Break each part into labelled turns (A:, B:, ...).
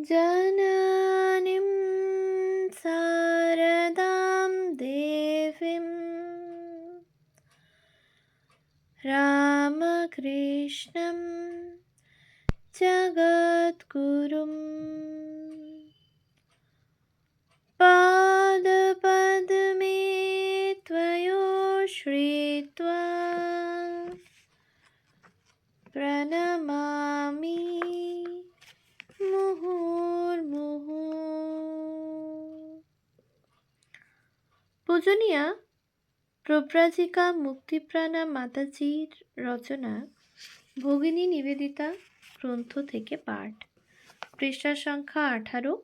A: ജനാനിം സാരദാം ദേവിം രാമകൃഷ്ണം ജഗദ്ഗുരും পূজনীয়া, প্রব্রাজিকা মুক্তিপ্রাণা মাতাজির রচনা, ভগিনী নিবেদিতা গ্রন্থ থেকে পাঠ। পৃষ্ঠা সংখ্যা আঠারো,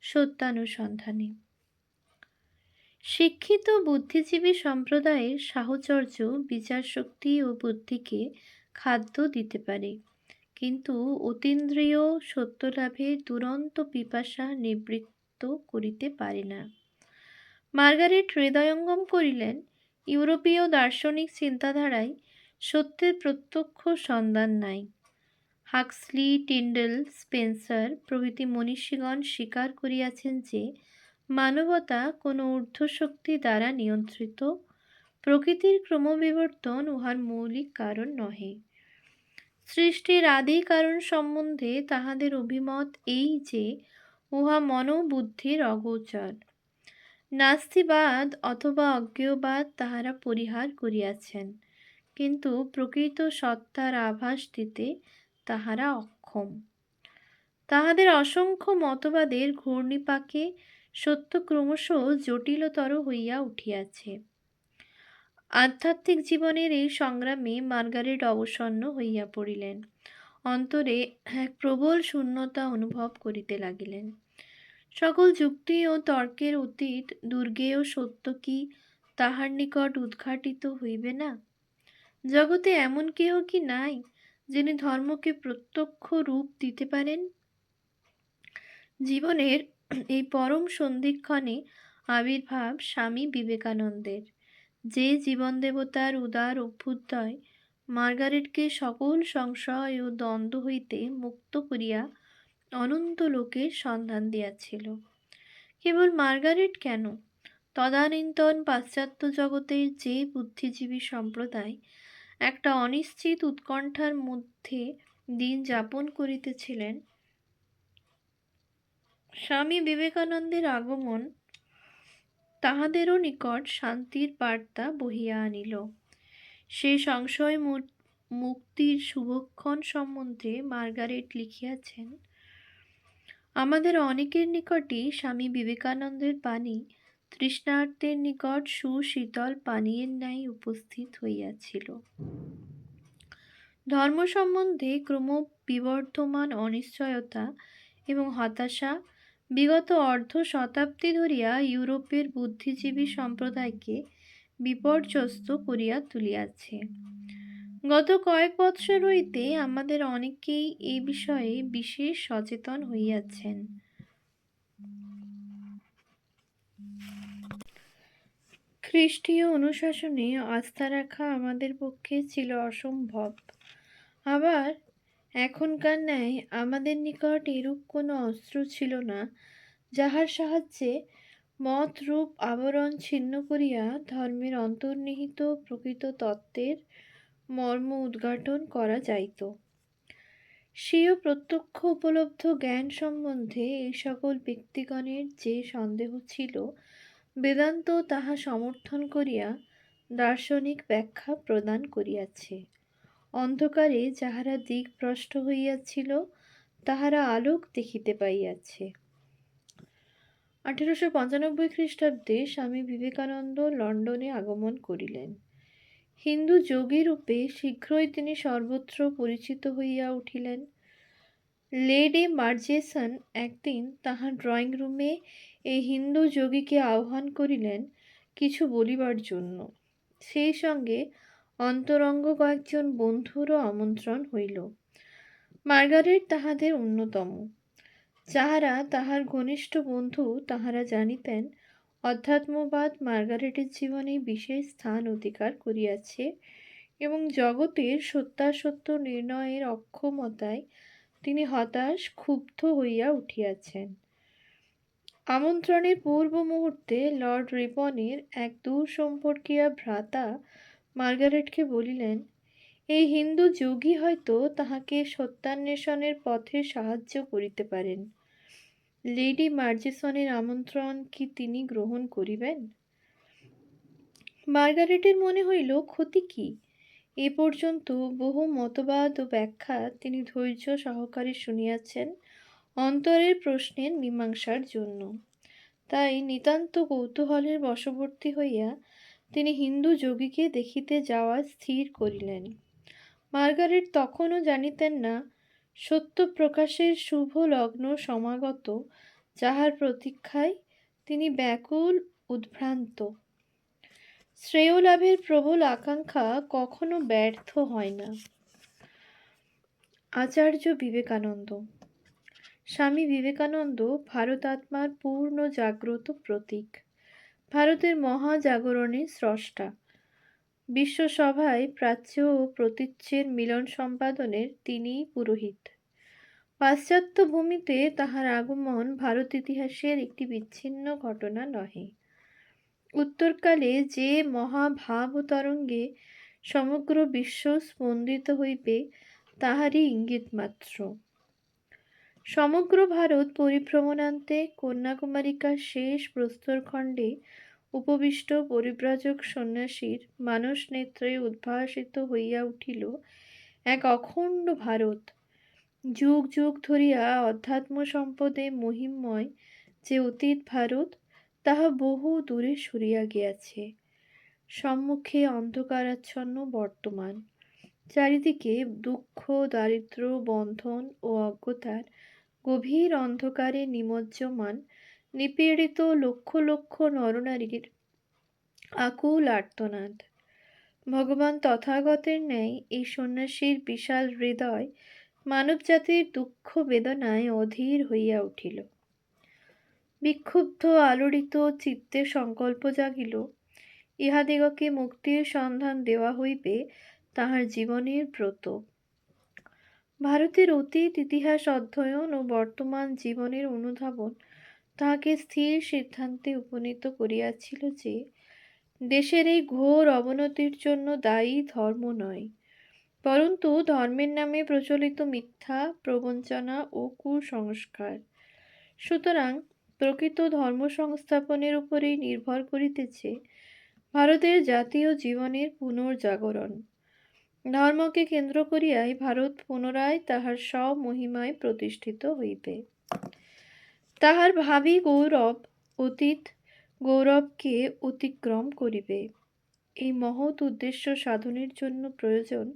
A: সত্যানুসন্ধানী। শিক্ষিত বুদ্ধিজীবী সম্প্রদায়ের সাহচর্য, বিচারশক্তি ও বুদ্ধিকে খাদ্য দিতে পারে। কিন্তু অতীন্দ্রিয় সত্যলাভের দুরন্ত পিপাসা নিবৃত্ত করিতে পারে না। মার্গারেট হৃদয়ঙ্গম করিলেন ইউরোপীয় দার্শনিক চিন্তাধারায় সত্যের প্রত্যক্ষ সন্ধান নাই। হাক্সলি, টিন্ডেল, স্পেন্সার প্রভৃতি মনীষীগণ স্বীকার করিয়াছেন যে, মানবতা কোনো ঊর্ধ্বশক্তি দ্বারা নিয়ন্ত্রিত, প্রকৃতির ক্রমবিবর্তন উহার মৌলিক কারণ নহে। সৃষ্টির আদি কারণ সম্বন্ধে তাহাদের অভিমত এই যে, উহা মনোবুদ্ধির অগোচর। নাস্তিবাদ অথবা অজ্ঞেয়বাদ তাহারা পরিহার করিয়াছেন। কিন্তু প্রকৃত সত্তার আভাস দিতে তাহারা অক্ষম। তাহাদের অসংখ্য মতবাদের ঘূর্ণিপাকে সত্য ক্রমশ জটিলতর হইয়া উঠিয়াছে। আধ্যাত্মিক জীবনের এই সংগ্রামে মার্গারেট অবসন্ন হইয়া পড়িলেন। অন্তরে এক প্রবল শূন্যতা অনুভব করিতে লাগিলেন। সকল যুক্তি ও তর্কের অতীত দুর্গেয় সত্য কি তাহার নিকট উদ্ঘাটিত হইবে না? জগতে এমন কেহ কি নাই যিনি ধর্মকে প্রত্যক্ষ রূপ দিতে পারেন? জীবনের এই পরম সন্ধিক্ষণে আবির্ভাব স্বামী বিবেকানন্দের। যে জীবন দেবতার উদার অভ্যুদয় মার্গারেটকে সকল সংশয় ও দ্বন্দ্ব হইতে মুক্ত করিয়া অনন্ত লোকের সন্ধান দিয়াছিল। কেবল মার্গারেট কেন? তদানীন্তন পাশ্চাত্য জগতের যে বুদ্ধিজীবী সম্প্রদায় একটা অনিশ্চিত উৎকণ্ঠার মধ্যে দিন যাপন করিতেছিলেন, স্বামী বিবেকানন্দের আগমন তাহাদেরও নিকট শান্তির বার্তা বহিয়া আনিল। সে সংশয় মুক্তির শুভক্ষণ সম্বন্ধে মার্গারেট লিখিয়াছেন আমাদের অনেকের নিকটই স্বামী বিবেকানন্দের বাণী তৃষ্ণার্তের নিকট সুশীতল পানীয়ের ন্যায় উপস্থিত হইয়াছিল। ধর্ম সম্বন্ধে ক্রম বিবর্ধমান অনিশ্চয়তা এবং হতাশা বিগত অর্ধ শতাব্দী ধরিয়া ইউরোপের বুদ্ধিজীবী সম্প্রদায়কে বিপর্যস্ত করিয়া তুলিয়াছে। গত কয়েক বৎসর হইতে আমাদের অনেকেই এই বিষয়ে বিশেষ সচেতন হইয়াছেন। খ্রিস্টীয় অনুশাসনে আস্থা রাখা আমাদের পক্ষে ছিল অসম্ভব। আবার এখনকার ন্যায় আমাদের নিকট এরূপ কোনো অস্ত্র ছিল না, যাহার সাহায্যে মত রূপ আবরণ ছিন্ন করিয়া ধর্মের অন্তর্নিহিত প্রকৃত তত্ত্বের মর্ম উদ্ঘাটন করা যাইত। স্বীয় প্রত্যক্ষ উপলব্ধ জ্ঞান সম্বন্ধে এই সকল ব্যক্তিগণের যে সন্দেহ ছিল, বেদান্ত তাহা সমর্থন করিয়া দার্শনিক ব্যাখ্যা প্রদান করিয়াছে। অন্ধকারে যাহারা দিকভ্রষ্ট হইয়াছিল, তাহারা আলোক দেখিতে পাইয়াছে। আঠেরোশো পঁচানব্বই খ্রিস্টাব্দে স্বামী বিবেকানন্দ লন্ডনে আগমন করিলেন। হিন্দু যোগী রূপে শীঘ্রই তিনি সর্বত্র পরিচিত হইয়া উঠিলেন। লেডি মার্জেসন একদিন তাহার ড্রয়িং রুমে এই হিন্দু যোগীকে আহ্বান করিলেন কিছু বলিবার জন্য। সেই সঙ্গে অন্তরঙ্গ কয়েকজন বন্ধুরও আমন্ত্রণ হইল। মার্গারেট তাহাদের অন্যতম। যাহারা তাহার ঘনিষ্ঠ বন্ধু, তাহারা জানিতেন অধ্যাত্মবাদ মার্গারেটের জীবনে বিশেষ স্থান অধিকার করিয়াছে এবং জগতের সত্যাসত্য নির্ণয়ের অক্ষমতায় তিনি হতাশ, ক্ষুব্ধ হইয়া উঠিয়াছেন। আমন্ত্রণের পূর্ব মুহূর্তে লর্ড রিপনের এক দূর সম্পর্কীয় ভ্রাতা মার্গারেটকে বলিলেন, এই হিন্দু যোগী হয়তো তাহাকে সত্যান্বেষণের পথে সাহায্য করিতে পারেন। লেডি মার্জিসনের আমন্ত্রণ কি তিনি গ্রহণ করিবেন? মার্গারেটের মনে হইল, ক্ষতি কি? এ পর্যন্ত বহু মতবাদ ও ব্যাখ্যা তিনি ধৈর্য সহকারে শুনিয়াছেন অন্তরের প্রশ্নের মীমাংসার জন্য। তাই নিতান্ত কৌতূহলের বশবর্তী হইয়া তিনি হিন্দু যোগীকে দেখিতে যাওয়া স্থির করিলেন। মার্গারেট তখনও জানিতেন না সত্য প্রকাশের শুভ লগ্ন সমাগত, যাহার প্রতীক্ষায় তিনি ব্যাকুল, উদ্ভ্রান্ত। শ্রেয় লাভের প্রবল আকাঙ্ক্ষা কখনো ব্যর্থ হয় না। আচার্য বিবেকানন্দ। স্বামী বিবেকানন্দ ভারতাত্মার পূর্ণ জাগ্রত প্রতীক। ভারতের মহাজাগরণের স্রষ্টা। বিশ্বসভায় প্রাচ্য ও প্রতীচ্যের মিলন সম্পাদনের তিনিই পুরোহিত। পাশ্চাত্য ভূমিতে তাহার আগমন ভারত ইতিহাসের একটি বিচ্ছিন্ন ঘটনা নহে। উত্তরকালে যে মহাভাব তরঙ্গে সমগ্র বিশ্ব স্পন্দিত হইবে, তাহারই ইঙ্গিত মাত্র। সমগ্র ভারত পরিভ্রমণান্তে কন্যাকুমারিকার শেষ প্রস্তরখণ্ডে উপবিষ্ট পরিব্রাজক সন্ন্যাসীর মানস নেত্রে উদ্ভাসিত হইয়া উঠিল এক অখণ্ড ভারত। যুগ যুগ ধরিয়া অধ্যাত্ম সম্পদে মহিমময় যে অতীত ভারত, তাহা বহু দূরে সরিয়া গিয়াছে। সম্মুখে অন্ধকারাচ্ছন্ন বর্তমান। চারিদিকে দুঃখ দারিদ্র বন্ধন ও অজ্ঞতার গভীর অন্ধকারে নিমজ্জমান নিপীড়িত লক্ষ লক্ষ নরনারীর আকুল আর্তনাদ। ভগবান তথাগতের ন্যায় এই সন্ন্যাসীর বিশাল হৃদয় মানবজাতির দুঃখ বেদনায় অধীর হইয়া উঠিল। বিক্ষুব্ধ, আলোড়িত চিত্তে সংকল্প জাগিল, ইহাদিগকে মুক্তির সন্ধান দেওয়া হইবে তাহার জীবনের ব্রত। ভারতের অতীত ইতিহাস অধ্যয়ন ও বর্তমান জীবনের অনুধাবন তাহাকে স্থির সিদ্ধান্তে উপনীত করিয়াছিল যে, দেশের এই ঘোর অবনতির জন্য দায়ী ধর্ম নয়, পরন্তু ধর্মের নামে প্রচলিত মিথ্যা, প্রবঞ্চনা ও কুসংস্কার। সুতরাং প্রকৃত ধর্ম সংস্থাপনের উপরেই নির্ভর করিতেছে ভারতের জাতীয় জীবনের পুনর্জাগরণ। ধর্মকে কেন্দ্র করিয়াই ভারত পুনরায় তাহার স্বমহিমায় প্রতিষ্ঠিত হইবে। তাহার ভাবি গৌরব অতীত গৌরবকে অতিক্রম করিবে। এই মহৎ উদ্দেশ্য সাধনের জন্য প্রয়োজন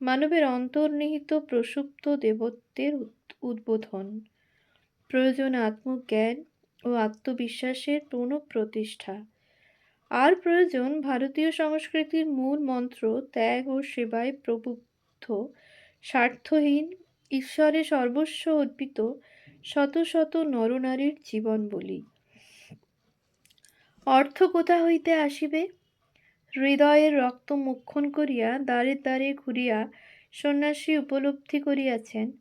A: মানবের অন্তর্নিহিত প্রসুপ্ত দেবত্বের উদ্বোধন। প্রয়োজন আত্মজ্ঞান ও আত্মবিশ্বাসের পুনঃ প্রতিষ্ঠা আর প্রয়োজন ভারতীয় সংস্কৃতির মূল মন্ত্র ত্যাগ ও সেবায় প্রবুদ্ধ, স্বার্থহীন, ঈশ্বরে সর্বস্ব অর্পিত শত শত নরনারীর জীবন বলি। অর্থ কোথা হইতে আসিবে? হৃদয়ের রক্ত মুক্ষণ করিয়া দ্বারে দ্বারে ঘুরিয়া সন্ন্যাসী উপলব্ধি করিয়াছেন।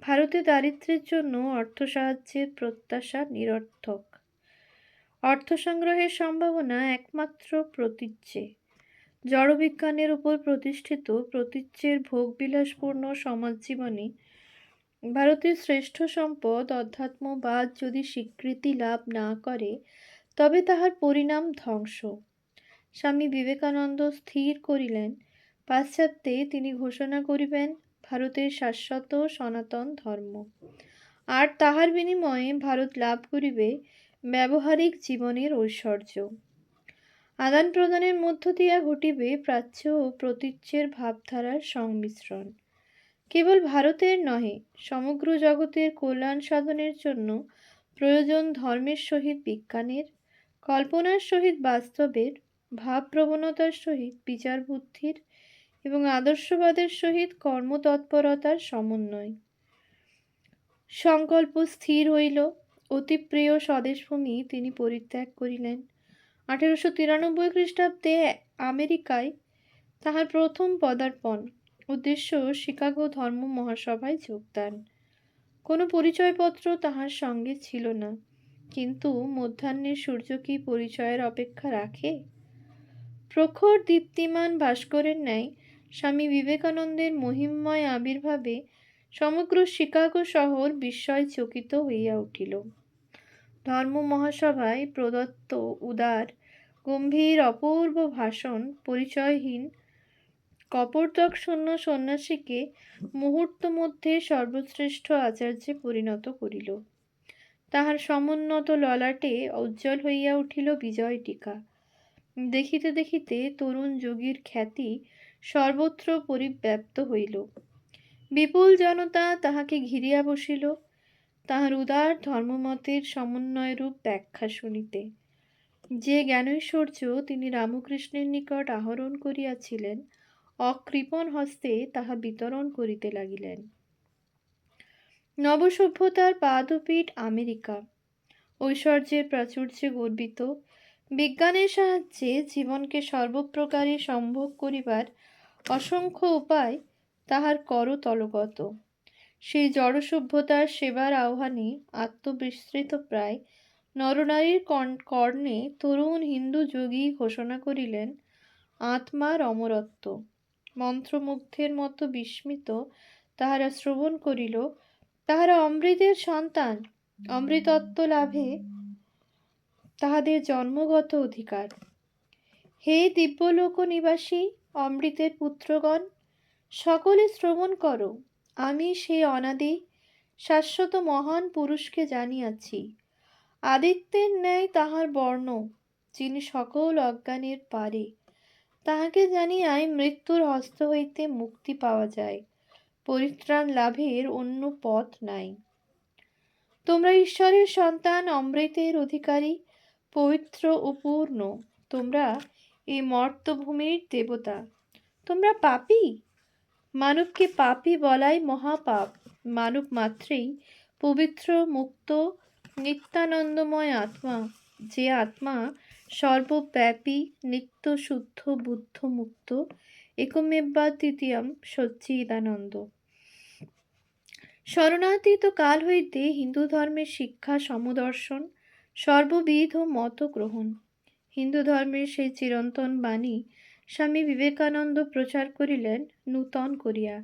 A: ভারতে দারিদ্র্যের জন্য অর্থ সাহায্যের প্রত্যাশা নিরর্থক। অর্থ সংগ্রহের সম্ভাবনা একমাত্র প্রতীচ্যে। জড়বিজ্ঞানের উপর প্রতিষ্ঠিত প্রতীচ্যের ভোগবিলাসপূর্ণ সমাজ জীবনে ভারতের শ্রেষ্ঠ সম্পদ অধ্যাত্মবাদ যদি স্বীকৃতি লাভ না করে, তবে তাহার পরিণাম ধ্বংস। স্বামী বিবেকানন্দ স্থির করিলেন। পাশ্চাত্যে তিনি ঘোষণা করিবেন, ভারতের শাশ্বত সনাতন ধর্ম। আর তাহার বিনিময়ে ভারত লাভ করিবে ব্যবহারিক জীবনের ঐশ্বর্য। আদান প্রদানের মধ্য দিয়া ঘটিবে প্রাচ্য ও প্রতীচ্যের ভাবধারার সংমিশ্রণ। কেবল ভারতের নহে, সমগ্র জগতের কল্যাণ সাধনের জন্য প্রয়োজন ধর্মের সহিত বিজ্ঞানের, কল্পনার সহিত বাস্তবের, ভাবপ্রবণতার সহিত বিচার বুদ্ধির এবং আদর্শবাদের সহিত কর্মতৎপরতার সমন্বয়। সংকল্প স্থির হইল, অতি প্রিয় স্বদেশভূমি তিনি পরিত্যাগ করিলেন। আঠেরোশো তিরানব্বই খ্রিস্টাব্দে আমেরিকায় তাহার প্রথম পদার্পণ। উদ্দেশ্য শিকাগো ধর্ম মহাসভায় যোগদান। কোনো পরিচয়পত্র তাহার সঙ্গে ছিল না। কিন্তু মধ্যাহ্নের সূর্য কি পরিচয়ের অপেক্ষা রাখে? প্রখর দীপ্তিমান ভাস্করের ন্যায় স্বামী বিবেকানন্দের মহিমময় আবির্ভাবে সমগ্র শিকাগো শহর বিস্ময় চকিত হইয়া উঠিল। ধর্ম মহাসভায় প্রদত্ত উদার, গম্ভীর, অপূর্ব ভাষণ পরিচয়হীন কপর্দক শূন্য সন্ন্যাসীকে মুহূর্ত মধ্যে সর্বশ্রেষ্ঠ আচার্যে পরিণত করিল। তাহার সমুন্নত ললাটে উজ্জ্বল হইয়া উঠিল বিজয় টিকা। দেখিতে দেখিতে তরুণ যোগীর খ্যাতি সর্বত্র পরিব্যাপ্ত হইল। বিপুল জনতা তাহাকে ঘিরিয়া বসিল। তাহার উদার ধর্মমতের সমন্বয়রূপ ব্যাখ্যা শুনিতে। যে জ্ঞানৈশ্বর্য তিনি রামকৃষ্ণের নিকট আহরণ করিয়াছিলেন অকৃপণ হস্তে তাহা বিতরণ করিতে লাগিলেন। নবসভ্যতার পাদপীঠ আমেরিকা। ঐশ্বর্যের প্রাচুর্যে গর্বিত। বিজ্ঞানের সাহায্যে জীবনকে সর্বপ্রকারে সম্ভব করিবার অসংখ্য উপায় তাহার করতলগত। সেই জড়সভ্যতার সেবার আহ্বানে আত্মবিস্তৃত প্রায় নরনারীর কর্ণে তরুণ হিন্দু যোগী ঘোষণা করিলেন, আত্মার অমরত্ব। মন্ত্রমুগ্ধের মতো বিস্মিত তাহারা শ্রবণ করিল, তাহারা অমৃতের সন্তান, অমৃতত্ব লাভে তাহাদের জন্মগত অধিকার। হে দিব্যলোক নিবাসী অমৃতের পুত্রগণ, সকলে শ্রবণ করো, আমি সেই অনাদি, শাশ্বত মহান পুরুষকে জানিয়াছি। আদিত্যের ন্যায় তাহার বর্ণ, যিনি সকল অজ্ঞানের পারে। তাহাকে জানিয়াই মৃত্যুর হস্ত হইতে মুক্তি পাওয়া যায়। পরিত্রাণ লাভের অন্য পথ নাই। তোমরা ঈশ্বরের সন্তান, অমৃতের অধিকারী, পবিত্র ও পূর্ণ। তোমরা এই মর্তভূমির দেবতা। তোমরা পাপি? মানবকে পাপী বলাই মহাপাপ। মানব মাত্রেই পবিত্র, মুক্ত, নিত্যানন্দময় আত্মা। যে আত্মা সর্বব্যাপী নিত্য শুদ্ধ বুদ্ধ মুক্ত একমেব্বা তৃতীয়ম সচ্চিদানন্দ। শরণাতীত কাল হইতে হিন্দু ধর্মের শিক্ষা সমদর্শন, সর্ববিধ মত গ্রহণ হিন্দু ধর্মের সেই চিরন্তন বাণী স্বামী বিবেকানন্দ প্রচার করিলেন নূতন করিয়া।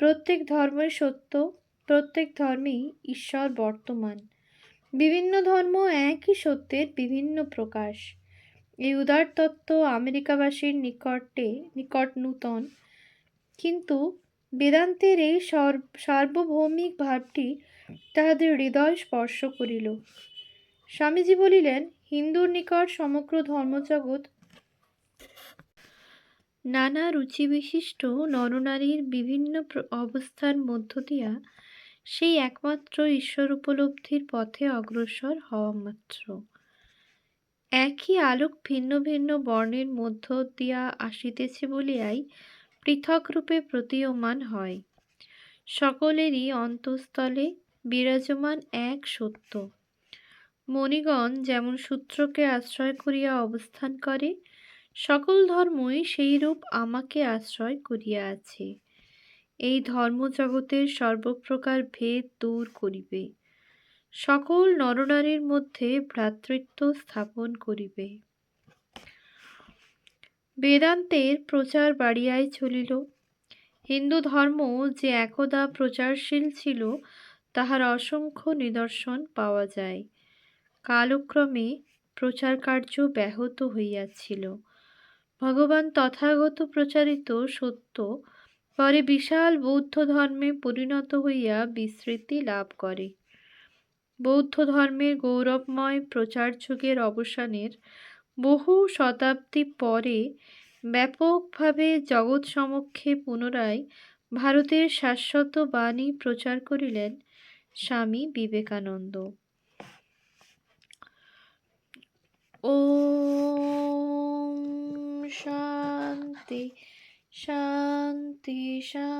A: প্রত্যেক ধর্মই সত্য, প্রত্যেক ধর্মেই ঈশ্বর বর্তমান। বিভিন্ন ধর্ম একই সত্যের বিভিন্ন প্রকাশ। এই উদার তত্ত্ব আমেরিকাবাসীর নিকটে, নিকট নূতন। কিন্তু বেদান্তের এই সার্বভৌমিক ভাবটি তাহাদের হৃদয় স্পর্শ করিল। স্বামীজি বলিলেন, হিন্দুর নিকট সমগ্র ধর্মজগৎ নানা রুচিবিশিষ্ট নরনারীর বিভিন্ন অবস্থার মধ্য দিয়া সেই একমাত্র ঈশ্বর উপলব্ধির পথে অগ্রসর হওয়া মাত্র। একই আলোক ভিন্ন ভিন্ন বর্ণের মধ্য দিয়া আসিতেছে বলিয়াই পৃথক রূপে প্রতীয়মান হয়। সকলেরই অন্তঃস্থলে বিরাজমান এক সত্য। মণিগণ যেমন সূত্রকে আশ্রয় করিয়া অবস্থান করে, সকল ধর্মই সেইরূপ আমাকে আশ্রয় করিয়া আছে। এই ধর্মজগতের সর্বপ্রকার ভেদ দূর করিবে। সকল নরনারীর মধ্যে ভ্রাতৃত্ব স্থাপন করিবে। বেদান্তের প্রচার বাড়িয়াই চলিল। হিন্দু ধর্ম যে একদা প্রচারশীল ছিল, তাহার অসংখ্য নিদর্শন পাওয়া যায়। কালক্রমে প্রচার কার্য ব্যাহত হইয়াছিল। ভগবান তথাগত প্রচারিত সত্য পরে বিশাল বৌদ্ধ ধর্মে পরিণত হইয়া বিস্তৃতি লাভ করে। বৌদ্ধ ধর্মের গৌরবময় প্রচার যুগের অবসানের বহু শতাব্দী পরে ব্যাপকভাবে জগৎ সমক্ষে পুনরায় ভারতের শাশ্বত বাণী প্রচার করিলেন স্বামী বিবেকানন্দ। ও শান্তি শান্তি শান্তি